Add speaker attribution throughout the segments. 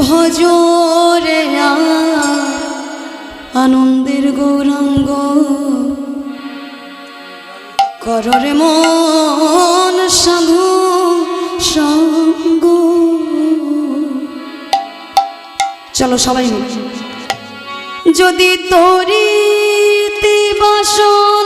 Speaker 1: ভজরে আনন্দের গৌরাঙ্গ। কররে মন সাধু সঙ্গ। চলো সবাই যদি তরিতে বাসন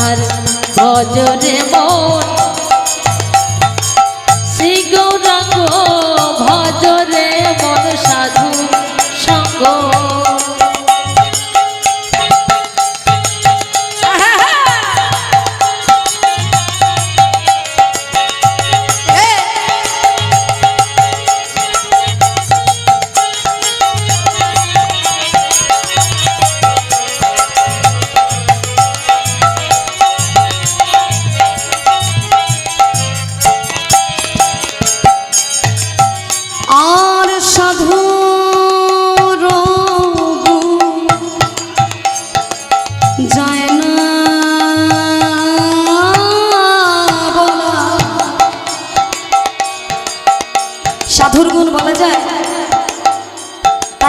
Speaker 1: আর বজরে মন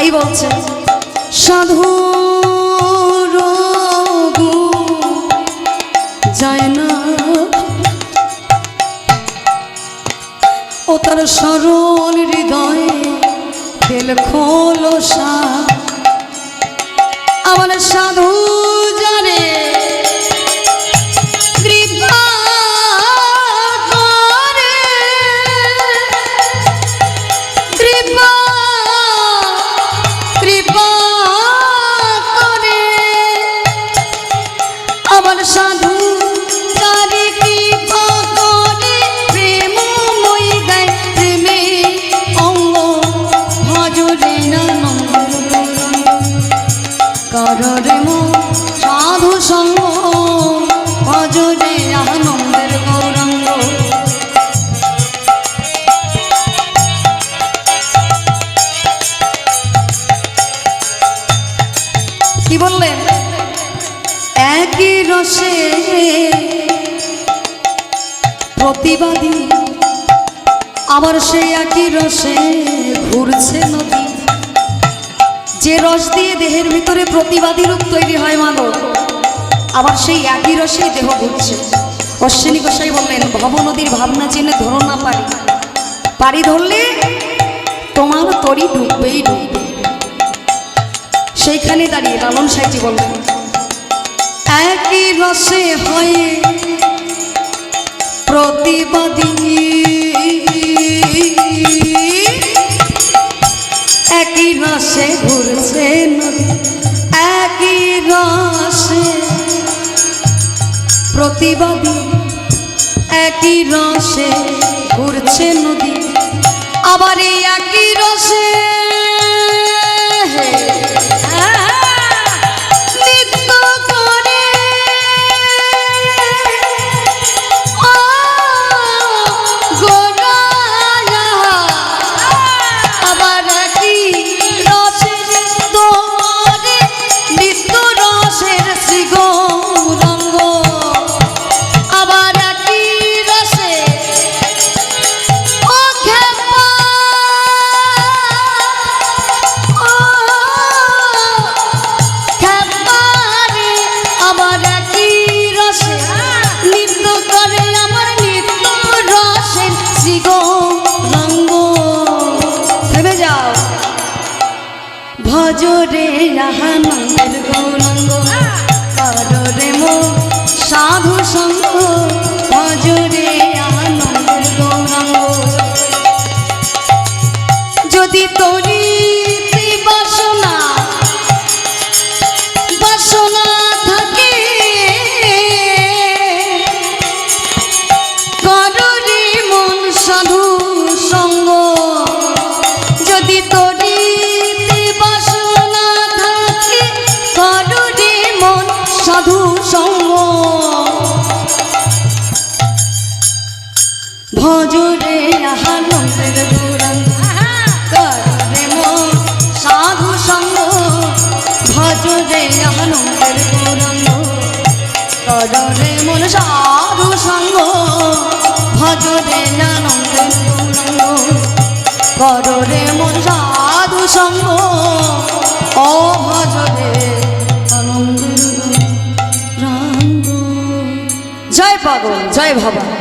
Speaker 1: তাই বলছে সাধু যায় না। ও তার সরল হৃদয়ে তেল খোলসা। আমার সাধু আমার সাধু একই রসে ঘুরছে নদী। যে রস দিয়ে দেহের ভিতরে প্রতিবাদী রূপ তৈরি হয় মানব, আবার সেই একই রসেই দেহ ঘুরছে। অশ্বিনী গোসাই বললেন, ভব নদীর ভাবনা জেনে ধরো না পারি। পারি ধরলে তোমার তরি ডুববেই ডুববে। সেইখানে দাঁড়িয়ে লালন সাইজি বললেন, একই রসে হয়ে প্রতিবাদী একই রসে ঘুরছে নদী একই রসে প্রতিবাদী, একই রসে ঘুরছে নদী আবার এই একই রসে। ভজরে রাহানন্দের গৌরঙ্গ। কররে মো সাধু সঙ্গ ভজরে রাহানন্দের গৌরঙ্গ। যদি তরি সাধু সঙ্গ। ভজরে মন সাধু সঙ্গ। ভজরে কররে মন সাধু সঙ্গ। ভজরে কররে মন সাধু সঙ্গ। ও ভজরে পাগল। জয় ভাবা।